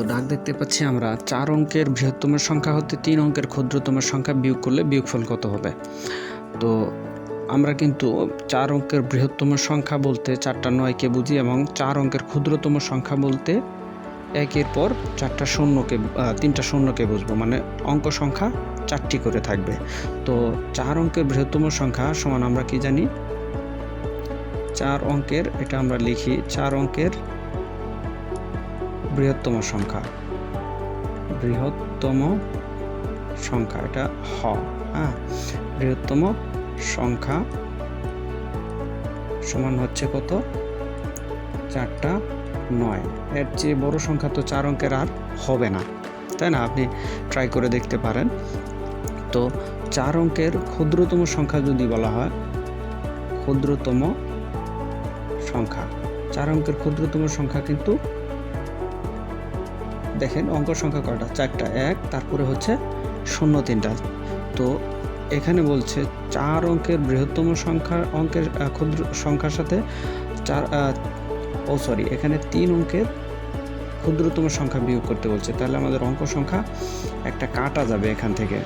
তো ডাক দেখতে পাচ্ছি আমরা। চার অঙ্কের বৃহত্তম সংখ্যা হতে তিন অঙ্কের ক্ষুদ্রতম সংখ্যা বিয়োগ করলে বিয়োগফল কত হবে? তো আমরা কিন্তু চার অঙ্কের বৃহত্তম সংখ্যা বলতে চারটা নয়কে বুঝি এবং চার অঙ্কের ক্ষুদ্রতম সংখ্যা বলতে একের পর চারটা শূন্যকে তিনটা শূন্যকে বুঝব। মানে অঙ্ক সংখ্যা চারটি করে থাকবে। তো চার অঙ্কের বৃহত্তম সংখ্যা সমান আমরা কি জানি? চার অঙ্কের, এটা আমরা লিখি, চার অঙ্কের বৃহত্তম সংখ্যা। বৃহত্তম সংখ্যা, এটা হ হ্যাঁ? বৃহত্তম সংখ্যা সমান হচ্ছে কত? চারটা নয়। এর চেয়ে বড় সংখ্যা তো চার অঙ্কের আর হবে না, তাই না? আপনি ট্রাই করে দেখতে পারেন। তো চার অঙ্কের ক্ষুদ্রতম সংখ্যা যদি বলা হয়, ক্ষুদ্রতম সংখ্যা। চার অঙ্কের ক্ষুদ্রতম সংখ্যা কিন্তু দেখেন অঙ্ক সংখ্যা কয়টা? চারটা, এক, তারপরে হচ্ছে শূন্য তিনটা। তো এখানে বলছে চার অঙ্কের বৃহত্তম সংখ্যা অঙ্কের ক্ষুদ্র সংখ্যার সাথে চার ও সরি, এখানে তিন অঙ্কের ক্ষুদ্রতম সংখ্যা বিয়োগ করতে বলছে। তাহলে আমাদের অঙ্ক সংখ্যা একটা কাটা যাবে এখান থেকে।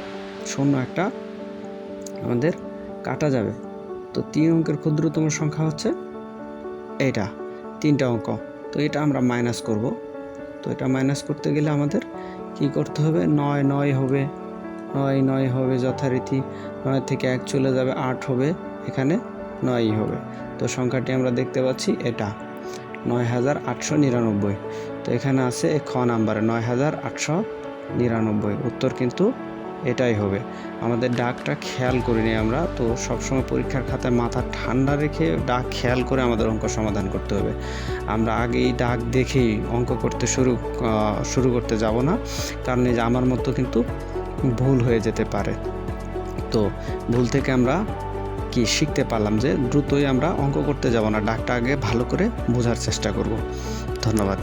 শূন্য একটা আমাদের কাটা যাবে। তো তিন অঙ্কের ক্ষুদ্রতম সংখ্যা হচ্ছে এইটা, তিনটা অঙ্ক। তো এটা আমরা মাইনাস করব। তো এটা মাইনাস করতে গেলে আমাদের কি করতে হবে? নয় নয় হবে। নয় নয় হবে যথারীতি। নয় থেকে এক চলে যাবে, আট হবে। এখানে নয়ই হবে। তো সংখ্যাটি আমরা দেখতে পাচ্ছি এটা। নয় হাজার আটশো নিরানব্বই। তো এখানে আছে খ নাম্বারে নয় হাজার আটশো নিরানব্বই। উত্তর কিন্তু এটাই হবে। আমাদের ডাকটা খেয়াল করিনি আমরা, তো সবসময় পরীক্ষার খাতায় মাথা ঠান্ডা রেখে ডাক খেয়াল করে আমাদের অঙ্ক সমাধান করতে হবে। আমরা আগেই ডাক দেখেই অঙ্ক করতে শুরু শুরু করতে যাব না, কারণ এই যে আমার মতো কিন্তু ভুল হয়ে যেতে পারে। তো ভুল থেকে আমরা কি শিখতে পারলাম যে দ্রুতই আমরা অঙ্ক করতে যাব না, ডাকটা আগে ভালো করে বোঝার চেষ্টা করব। ধন্যবাদ।